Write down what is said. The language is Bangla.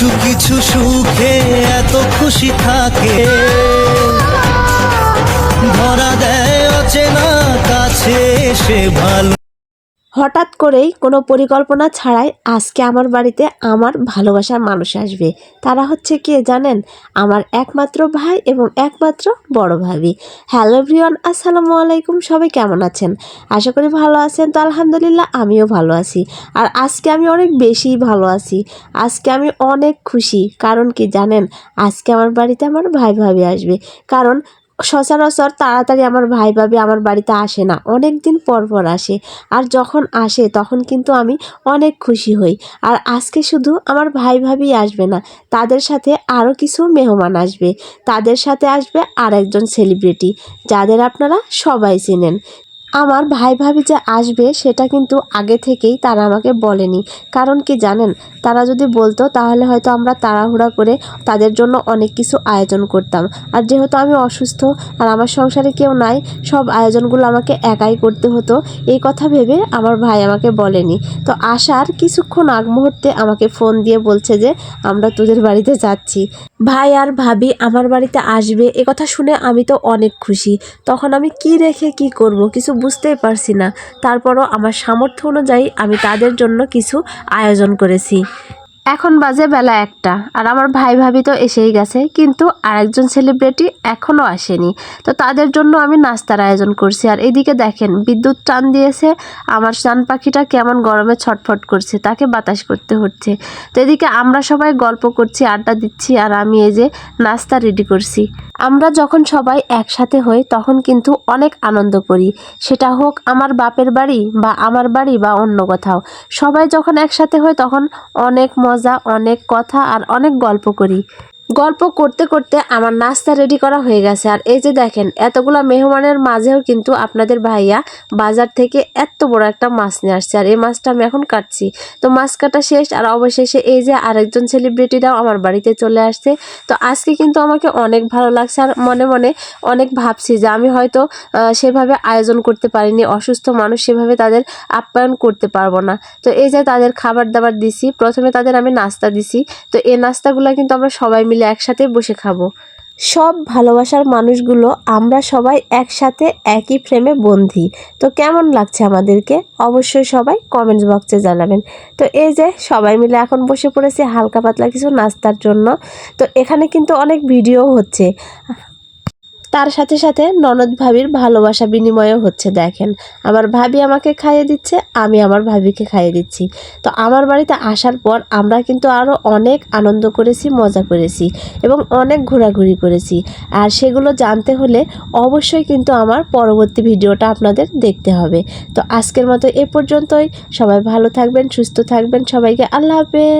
কিছু কিছু সুখে এত খুশি থাকে। ধরা দেয় অচেনা কাছে সে ভালো হঠাৎ করেই কোনো পরিকল্পনা ছাড়াই আজকে আমার বাড়িতে আমার ভালোবাসার মানুষ আসবে। তারা হচ্ছে কে জানেন? আমার একমাত্র ভাই এবং একমাত্র বড় ভাবি। হ্যালো এভরিওয়ান, আসসালামু আলাইকুম। সবাই কেমন আছেন? আশা করি ভালো আছেন। তো আলহামদুলিল্লাহ আমিও ভালো আছি। আর আজকে আমি অনেক বেশি ভালো আছি। আজকে আমি অনেক খুশি। কারণ কি জানেন? আজকে আমার বাড়িতে আমার ভাই ভাবি আসবে। কারণ সচরাচর তাড়াতাড়ি আমার ভাই ভাবি আমার বাড়িতে আসে না। অনেক দিন পর পর আসে। আর যখন আসে, তখন কিন্তু আমি অনেক খুশি হই। আর আজকে শুধু আমার ভাই ভাবি আসবে না, তাদের সাথে আরও কিছু মেহমান আসবে। তাদের সাথে আসবে আর একজন সেলিব্রিটি যাদের আপনারা সবাই চেনেন। আমার ভাই ভাবি যে আসবে, সেটা কিন্তু আগে থেকেই তারা আমাকে বলেনি। কারণ কি জানেন? তারা যদি বলতো, তাহলে হয়তো আমরা তাড়াহুড়া করে তাদের জন্য অনেক কিছু আয়োজন করতাম। আর যেহেতু আমি অসুস্থ আর আমার সংসারে কেউ নাই, সব আয়োজনগুলো আমাকে একাই করতে হতো, এই কথা ভেবে আমার ভাই আমাকে বলেনি। তো আসার কিছুক্ষণ আগ মুহূর্তে আমাকে ফোন দিয়ে বলছে যে, আমরা তোদের বাড়িতে যাচ্ছি। ভাই আর ভাবি, আমার বাড়িতে আসবে? এ কথা শুনে আমি তো অনেক খুশি। তখন আমি কি রেখে কি করব? কিছু বুঝতেই পারছি না। তারপরও আমার সামর্থ্য অনুযায়ী আমি তাদের জন্য কিছু আয়োজন করেছি। এখন বাজে বেলা একটা আর আমার ভাই ভাবি তো এসেই গেছে, কিন্তু আরেকজন সেলিব্রিটি এখনও আসেনি। তো তাদের জন্য আমি নাস্তার আয়োজন করছি। আর এদিকে দেখেন, বিদ্যুৎ টান দিয়েছে, আমার চান পাখিটা কেমন গরমে ছটফট করছে, তাকে বাতাস করতে হচ্ছে। তো এদিকে আমরা সবাই গল্প করছি, আড্ডা দিচ্ছি, আর আমি এই যে নাস্তা রেডি করছি। আমরা যখন সবাই একসাথে হই, তখন কিন্তু অনেক আনন্দ করি। সেটা হোক আমার বাপের বাড়ি বা আমার বাড়ি বা অন্য কোথাও। সবাই যখন একসাথে হয় তখন অনেক মজা অনেক কথা আর অনেক গল্প করি। গল্প করতে করতে আমার নাস্তা রেডি করা হয়ে গেছে। আর এই যে দেখেন, এতগুলো মেহমানের মাঝেও কিন্তু আপনাদের ভাইয়া বাজার থেকে এত বড় একটা মাছ নিয়ে আসছে। আর এই মাছটা আমি এখন কাটছি। তো মাছ কাটা শেষ, আর অবশেষে এই যে আরেকজন সেলিব্রিটিরাও আমার বাড়িতে চলে আসছে। তো আজকে কিন্তু আমাকে অনেক ভালো লাগছে, আর মনে মনে অনেক ভাবছি যে আমি হয়তো সেভাবে আয়োজন করতে পারিনি, অসুস্থ মানুষ সেভাবে তাদের আপ্যায়ন করতে পারব না। তো এই যে তাদের খাবার দাবার দিছি, প্রথমে তাদের আমি নাস্তা দিছি। তো এই নাস্তাগুলো কিন্তু আমরা সবাই মিলে একসাথে বসে খাব। সব ভালোবাসার মানুষগুলো আমরা সবাই একসাথে একই ফ্রেমে বন্ধি তো কেমন লাগছে আমাদেরকে? অবশ্যই সবাই কমেন্টস বক্সে জানাবেন। তো এই যে সবাই মিলে এখন বসে পড়েছে হালকা পাতলা কিছু নাস্তার জন্য। তো এখানে কিন্তু অনেক ভিডিও হচ্ছে। তার সাথে সাথে ননদ ভাবির ভালোবাসা বিনিময়ও হচ্ছে, দেখেন। আমার ভাবি আমাকে খাইয়ে দিচ্ছে, আমি আমার ভাবিকে খাইয়ে দিচ্ছি। তো আমার বাড়িতে আসার পর আমরা কিন্তু আরও অনেক আনন্দ করেছি, মজা করেছি এবং অনেক ঘোরাঘুরি করেছি। আর সেগুলো জানতে হলে অবশ্যই কিন্তু আমার পরবর্তী ভিডিওটা আপনাদের দেখতে হবে। তো আজকের মতো এ পর্যন্তই। সবাই ভালো থাকবেন, সুস্থ থাকবেন। সবাইকে আল্লাহ হাফেজ।